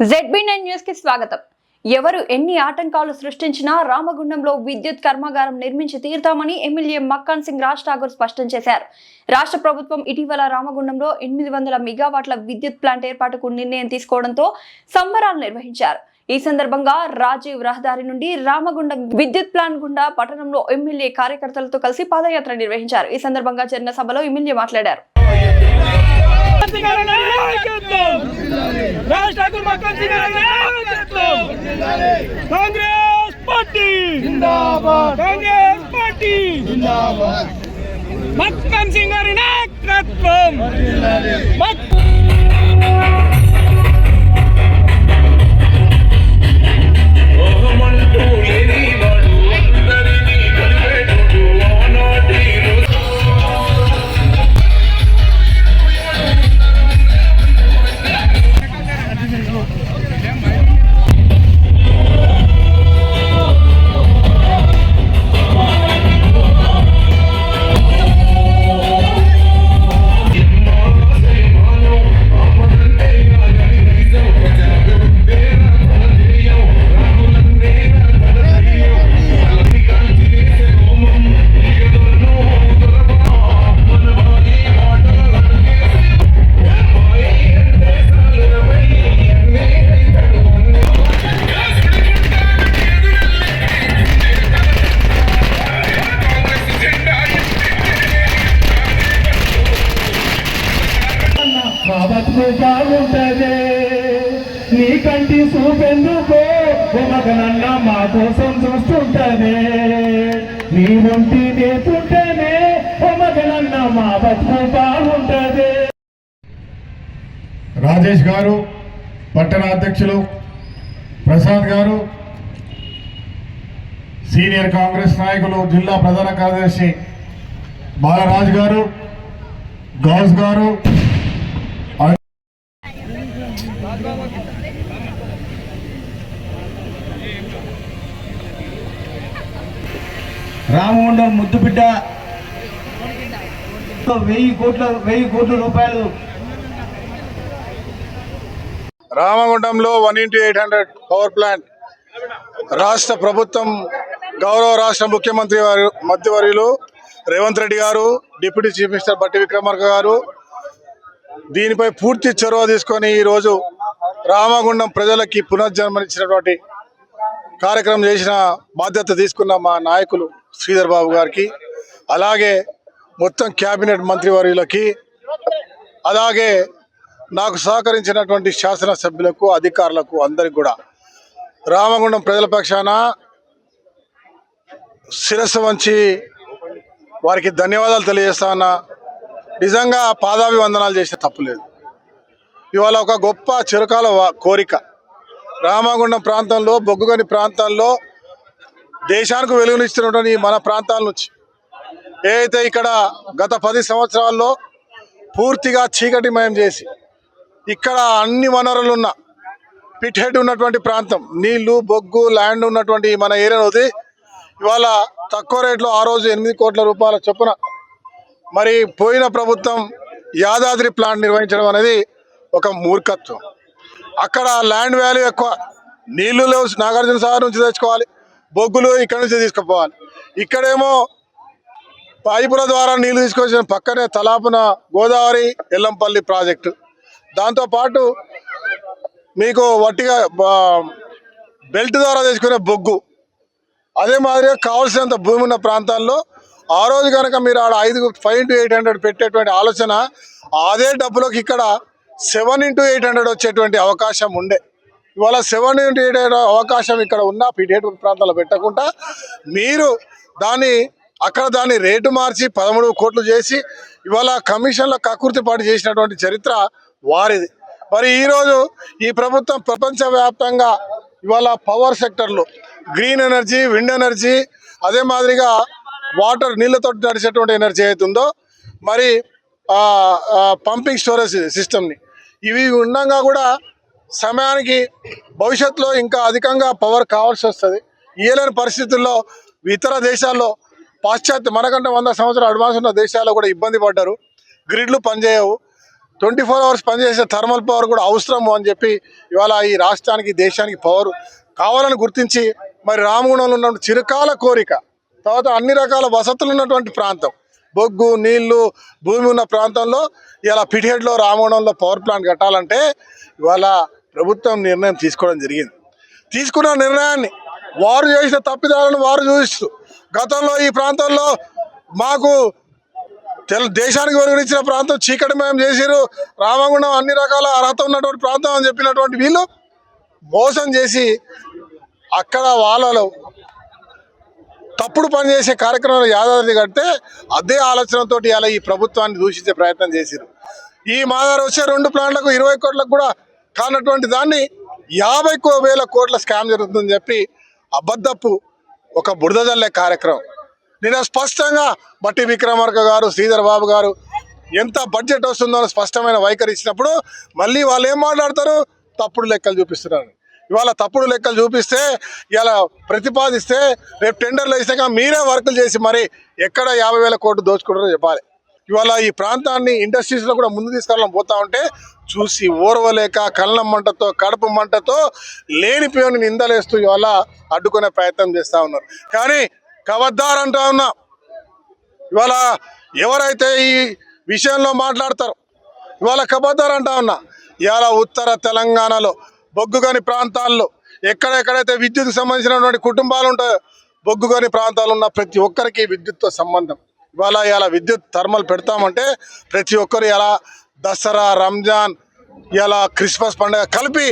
ZB nine న్యూస్కి స్వాగతం. ఎవరు ఎన్ని ఆటంకాలు సృష్టించినా రామగుండంలో విద్యుత్ కర్మాగారం నిర్మించి తీరుతామని ఎమ్మెల్యే మక్కాన్ సింగ్ రాజ్ ఠాగూర్ స్పష్టం చేశారు. రాష్ట్ర ప్రభుత్వం ఇటీవల రామగుండంలో ఎనిమిది వందల మెగావాట్ల విద్యుత్ ప్లాంట్ ఏర్పాటుకు నిర్ణయం తీసుకోవడంతో సంబరాలు నిర్వహించారు. ఈ సందర్భంగా రాజీవ్ రహదారి నుండి రామగుండం విద్యుత్ ప్లాంట్ గుండా పట్టణంలో ఎమ్మెల్యే కార్యకర్తలతో కలిసి పాదయాత్ర నిర్వహించారు. ఈ సందర్భంగా జరిగిన సభలో ఎమ్మెల్యే మాట్లాడారు. రాజ్ ఠాకూర్ మక్కన్ సింగ్ నాయకత్వం కాంగ్రెస్ పార్టీ. జిందాబాద్ కాంగ్రెస్ పార్టీ జిందాబాద్ మక్కన్ సింగ్ గారి నాయకత్వం మా బతుకు బాగుంటదే నీ కంటి చూపెందుకో మగనన్న మా కోసం చూస్తుంటదే నీ ఒంటి నేతుంటేనే మగనన్న మా బతుకు బాగుంటదే రాజేష్ గారు పట్టణ అధ్యక్షులు ప్రసాద్ గారు సీనియర్ కాంగ్రెస్ నాయకులు జిల్లా ప్రధాన కార్యదర్శి బాలరాజు గారు గౌస్ గారు రామగుండం ముద్దుబిడ్డ వెయ్యి కోట్ల వెయ్యి కోట్ల రూపాయలు. రామగుండంలో one into eight hundred power plant. రాష్ట్ర ప్రభుత్వం గౌరవ రాష్ట్ర ముఖ్యమంత్రి వారు మధ్యవర్యులు రేవంత్ రెడ్డి గారు డిప్యూటీ చీఫ్ మినిస్టర్ బట్టి విక్రమార్క గారు దీనిపై పూర్తి చొరవ తీసుకొని ఈరోజు రామగుండం ప్రజలకి పునర్జన్మనిచ్చినటువంటి కార్యక్రమం చేసిన బాధ్యత తీసుకున్న మా నాయకులు శ్రీధర్ బాబు గారికి అలాగే మొత్తం క్యాబినెట్ మంత్రివర్యులకి అలాగే నాకు సహకరించినటువంటి శాసనసభ్యులకు అధికారులకు అందరికి కూడా. రామగుండం ప్రజల పక్షాన శిరస్సు వంచి వారికి ధన్యవాదాలు తెలియజేస్తా ఉన్నా. నిజంగా పాదాభివందనాలు చేస్తే తప్పులేదు ఇవాళ ఒక గొప్ప చిరకాల కోరిక. రామగుండం ప్రాంతంలో బొగ్గుగని ప్రాంతాల్లో దేశానికి వెలుగునిస్తున్నటువంటి మన ప్రాంతాల నుంచి. ఏదైతే ఇక్కడ గత పది సంవత్సరాల్లో పూర్తిగా చీకటిమయం చేసి ఇక్కడ అన్ని వనరులు ఉన్న పిట్ హెడ్ ఉన్నటువంటి ప్రాంతం నీళ్ళు బొగ్గు ల్యాండ్ ఉన్నటువంటి మన ఏరియా వదిలి ఇవాళ తక్కువ రేట్లో ఆ రోజు ఎనిమిది కోట్ల రూపాయల చొప్పున మరి పోయిన ప్రభుత్వం యాదాద్రి ప్లాంట్ నిర్వహించడం అనేది ఒక మూర్ఖత్వం. అక్కడ ల్యాండ్ వాల్యూ ఎక్కువ. నీళ్ళు నాగార్జున సాగర్ నుంచి తెచ్చుకోవాలి. బొగ్గులు ఇక్కడ నుంచి తీసుకుపోవాలి. ఇక్కడేమో పైపుల ద్వారా నీళ్ళు తీసుకొచ్చిన పక్కనే తలాపున గోదావరి ఎల్లంపల్లి ప్రాజెక్టు. దాంతోపాటు మీకు వట్టిగా బెల్ట్ ద్వారా తెచ్చుకునే బొగ్గు. అదే మాదిరిగా కావాల్సినంత భూమి ఉన్న ప్రాంతాల్లో ఆ రోజు కనుక మీరు ఆడ ఐదు ఫైవ్ ఇంటూ ఎయిట్ హండ్రెడ్ పెట్టేటువంటి ఆలోచన అదే డబ్బులోకి ఇక్కడ సెవెన్ ఇంటూ ఎయిట్ హండ్రెడ్ వచ్చేటువంటి అవకాశం ఉండే. ఇవాళ సెవెన్ ఇంటూ ఎయిట్ హండ్రెడ్ అవకాశం ఇక్కడ ఉన్న పీటేటు ప్రాంతాల్లో పెట్టకుండా మీరు దాన్ని అక్కడ దాన్ని రేటు మార్చి పదమూడు కోట్లు చేసి ఇవాళ కమిషన్ల కకృతి పాటు చేసినటువంటి చరిత్ర వారిది. మరి ఈరోజు ఈ ప్రభుత్వం ప్రపంచవ్యాప్తంగా ఇవాళ పవర్ సెక్టర్లో గ్రీన్ ఎనర్జీ విండ్ ఎనర్జీ అదే మాదిరిగా వాటర్ నీళ్ళతో నడిచేటువంటి ఎనర్జీ అవుతుందో మరి పంపింగ్ స్టోరేజ్ సిస్టమ్ని ఇవి ఉండగా కూడా సమయానికి భవిష్యత్తులో ఇంకా అధికంగా పవర్ కావాల్సి వస్తుంది. ఇయ్యలేని పరిస్థితుల్లో ఇతర దేశాల్లో పాశ్చాత్య మనకంటే వంద సంవత్సరాలు అడ్వాన్స్ ఉన్న దేశాల్లో కూడా ఇబ్బంది పడ్డారు. గ్రిడ్లు పనిచేయవు. ట్వంటీ ఫోర్ అవర్స్ పనిచేసే థర్మల్ పవర్ కూడా అవసరము అని చెప్పి ఇవాళ ఈ రాష్ట్రానికి దేశానికి పవర్ కావాలని గుర్తించి మరి రామగుణంలో ఉన్న చిరకాల కోరిక తర్వాత అన్ని రకాల వసతులు ఉన్నటువంటి ప్రాంతం. బొగ్గు నీళ్ళు భూమి ఉన్న ప్రాంతంలో ఇలా పిటిహెడ్లో రామగుండంలో పవర్ ప్లాంట్ కట్టాలంటే ఇవాళ ప్రభుత్వం నిర్ణయం తీసుకోవడం జరిగింది. తీసుకున్న నిర్ణయాన్ని వారు చేసిన తప్పిదాలను వారు చూపిస్తూ గతంలో ఈ ప్రాంతంలో మాకు తెలు దేశానికి వెలుగునిచ్చిన ప్రాంతం చీకటిమయం చేసిరు రామగుండం అన్ని రకాల అర్హత ఉన్నటువంటి ప్రాంతం అని చెప్పినటువంటి వీళ్ళు మోసం చేసి అక్కడ వాళ్ళలో తప్పుడు పనిచేసే కార్యక్రమాలు కార్యక్రమంలో యాదాద్రి కడితే అదే ఆలోచనతో ఇలా ఈ ప్రభుత్వాన్ని దూషించే ప్రయత్నం చేశారు ఈ మాదారు వచ్చే రెండు ప్లాంట్లకు ఇరవై కోట్లకు కూడా కానటువంటి దాన్ని యాభై వేల కోట్ల స్కామ్ జరుగుతుందని చెప్పి అబద్ధపు ఒక బురదజల్లే కార్యక్రమం. నేను స్పష్టంగా బట్టి విక్రమార్క గారు శ్రీధర్ బాబు గారు ఎంత బడ్జెట్ వస్తుందో స్పష్టమైన వైఖరి ఇచ్చినప్పుడు మళ్ళీ వాళ్ళు ఏం మాట్లాడతారు? తప్పుడు లెక్కలు చూపిస్తున్నారు. ఇవాళ తప్పుడు లెక్కలు చూపిస్తే ఇలా ప్రతిపాదిస్తే రేపు టెండర్లు వేసాక మీరే వర్కులు చేసి మరి ఎక్కడ యాభై వేల కోట్లు దోచుకుంటారో చెప్పాలి. ఇవాళ ఈ ప్రాంతాన్ని ఇండస్ట్రీస్లో కూడా ముందు తీసుకెళ్ళడం పోతా ఉంటే చూసి ఓర్వలేక కళ్ళ మంటతో కడుపు మంటతో లేనిపోయిన నిందలేస్తూ ఇవాళ అడ్డుకునే ప్రయత్నం చేస్తూ ఉన్నారు. కానీ కవద్దార్ అంటా ఉన్నా ఇవాళ ఎవరైతే ఈ విషయంలో మాట్లాడతారో ఇవాళ కబద్దార్ అంటా ఉన్నా ఇవాళ ఉత్తర తెలంగాణలో బొగ్గుగని ప్రాంతాల్లో ఎక్కడెక్కడైతే విద్యుత్ సంబంధించినటువంటి కుటుంబాలు ఉంటాయో బొగ్గుగని ప్రాంతాలు ఉన్న ప్రతి ఒక్కరికి విద్యుత్తో సంబంధం. ఇవాళ ఇలా విద్యుత్ థర్మల్ పెడతామంటే ప్రతి ఒక్కరు ఇలా దసరా రంజాన్ ఇలా క్రిస్మస్ పండుగ కలిపి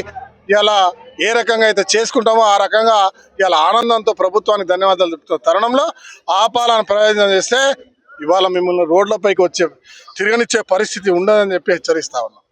ఇలా ఏ రకంగా అయితే చేసుకుంటామో ఆ రకంగా ఇలా ఆనందంతో ప్రభుత్వానికి ధన్యవాదాలు చెప్తున్న తరుణంలో ఆపాలని ప్రయోజనం చేస్తే ఇవాళ మిమ్మల్ని రోడ్లపైకి వచ్చే తిరగనిచ్చే పరిస్థితి ఉండదని చెప్పి హెచ్చరిస్తా ఉన్నాం.